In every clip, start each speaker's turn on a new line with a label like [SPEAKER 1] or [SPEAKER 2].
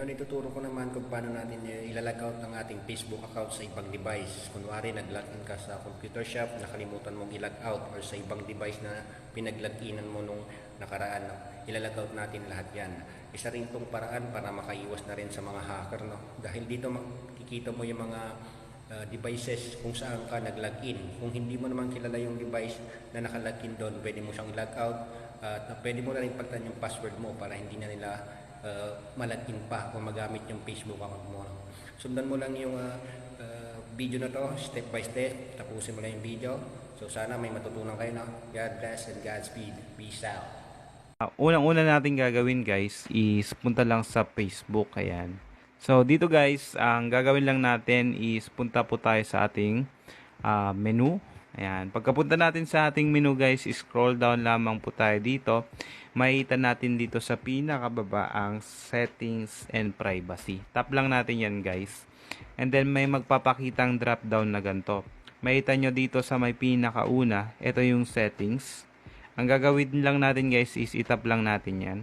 [SPEAKER 1] Ngayon ituturo ko naman kung paano natin ilalog out ng ating Facebook account sa ibang device. Kunwari nag-login ka sa computer shop, nakalimutan mong i-log out or sa ibang device na pinag-loginan mo nung nakaraan. No? Ilalog out natin lahat yan. Isa rin itong paraan para makaiwas na rin sa mga hacker. No? Dahil dito makikita mo yung mga uh, devices kung saan ka nag-login. Kung hindi mo naman kilala yung device na nakalogin doon, pwede mo siyang i-log out at pwede mo na rin pagtan yung password mo para hindi na nila uh, malagin pa kung magamit yung Facebook account mo. Sundan mo lang yung uh, uh, video na to step by step. Tapusin mo lang yung video. So sana may matutunan kayo na. God bless and Godspeed. Peace out.
[SPEAKER 2] Uh, Unang-una natin gagawin guys is punta lang sa Facebook. Ayan. So dito guys, ang gagawin lang natin is punta po tayo sa ating uh, menu. Ayan. Pagkapunta natin sa ating menu guys, scroll down lamang po tayo dito. Makita natin dito sa pinakababa ang settings and privacy. Tap lang natin yan guys. And then may magpapakitang drop down na ganito. Makita nyo dito sa may pinakauna, ito yung settings. Ang gagawin lang natin guys is itap lang natin yan.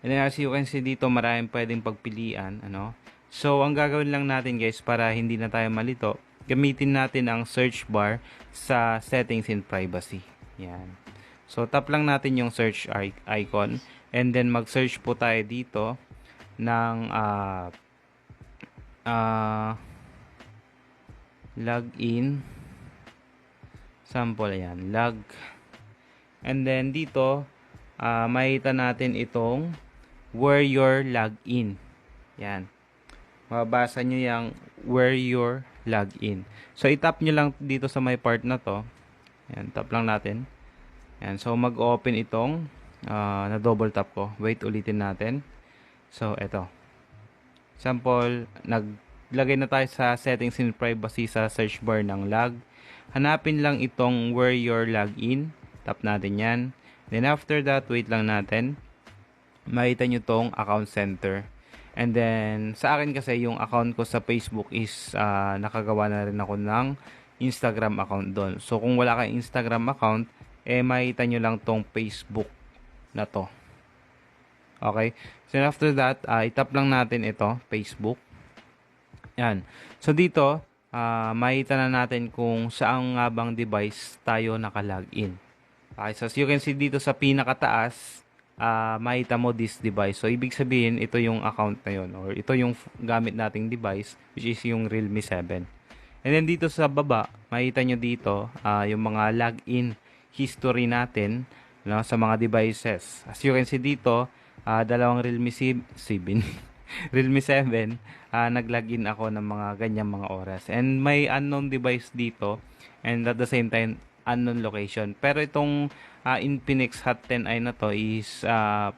[SPEAKER 2] And then as you can see dito, maraming pwedeng pagpilian. Ano? So, ang gagawin lang natin guys para hindi na tayo malito, gamitin natin ang search bar sa settings and privacy. Yan. So, tap lang natin yung search icon. And then, mag-search po tayo dito ng uh, uh, login sample. Yan log. And then dito uh, makita natin itong where your login. Yan mababasa nyo yung where your login. So itap nyo lang dito sa may part na to. Yan tap lang natin yan so mag open itong uh, na double tap ko. Wait ulitin natin. So eto. Sample naglagay na tayo sa settings and privacy sa search bar ng log hanapin lang itong where your login. Tap natin yan. Then after that wait lang natin. Makita nyo tong account center. And then sa akin kasi yung account ko sa Facebook is uh, nakagawa na rin ako ng Instagram account doon. So kung wala kang Instagram account eh makita nyo lang tong Facebook na to okay so after that uh, itap lang natin ito Facebook yan so dito uh, makita na natin kung saan nga bang device tayo nakalagin. Okay, so as you can see dito sa pinakataas, uh, makita mo this device. So, ibig sabihin, ito yung account na yun or ito yung gamit nating device which is yung Realme 7. And then dito sa baba, makita nyo dito uh, yung mga login history natin no, sa mga devices. As you can see dito, uh, dalawang Realme 7 Realme 7, uh, nag-login ako ng mga ganyang mga oras. And may unknown device dito and at the same time unknown location. Pero itong uh, Infinix Hot 10i na to is uh,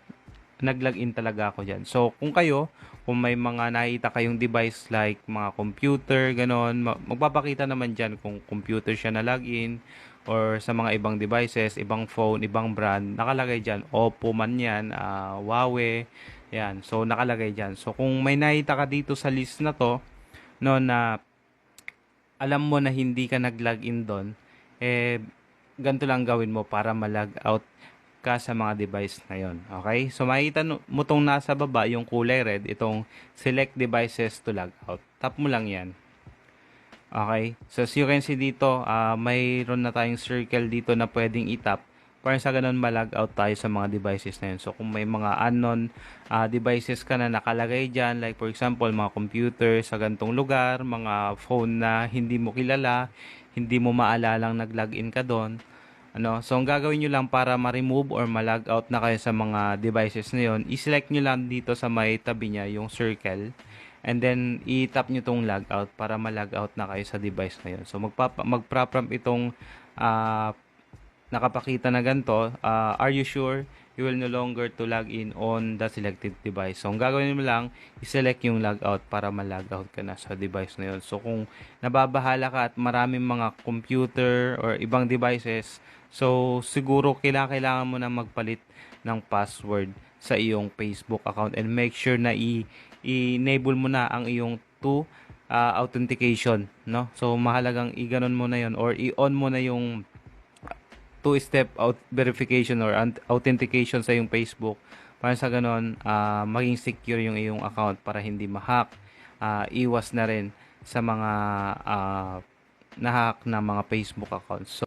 [SPEAKER 2] nag-login talaga ako dyan. So kung kayo, kung may mga nakita kayong device like mga computer, ganon, magpapakita naman dyan kung computer siya na login or sa mga ibang devices, ibang phone, ibang brand, nakalagay dyan. Oppo man yan, uh, Huawei, yan. So, nakalagay dyan. So, kung may nakita ka dito sa list na to, no, na alam mo na hindi ka nag-login doon, eh, ganito lang gawin mo para mag out ka sa mga device na yon. Okay? So, makita mo tong nasa baba, yung kulay red, itong select devices to log out. Tap mo lang yan. Okay? So, as you can see dito, uh, mayroon na tayong circle dito na pwedeng itap para sa ganun malag out tayo sa mga devices na yun. So, kung may mga unknown uh, devices ka na nakalagay dyan, like for example, mga computer sa gantong lugar, mga phone na hindi mo kilala, hindi mo maalalang nag-login ka doon, ano, so ang gagawin nyo lang para ma-remove or ma-log out na kayo sa mga devices na yun, i-select nyo lang dito sa may tabi niya yung circle and then i-tap nyo tong log out para ma-log out na kayo sa device na yun. So magpapa magpra-prompt itong uh, nakapakita na ganito, uh, are you sure you will no longer to log in on the selected device. So, ang gagawin mo lang, i-select yung log out para ma-log out ka na sa device na yun. So, kung nababahala ka at maraming mga computer or ibang devices, so, siguro kailangan, kailangan mo na magpalit ng password sa iyong Facebook account and make sure na i-enable mo na ang iyong two uh, authentication, no? So, mahalagang i-ganon mo na yon or i-on mo na yung two-step verification or authentication sa yung Facebook Para sa ganon, ah, maging secure yung iyong account para hindi ma-hack. Ah, iwas na rin sa mga ah, na-hack na mga Facebook accounts. So,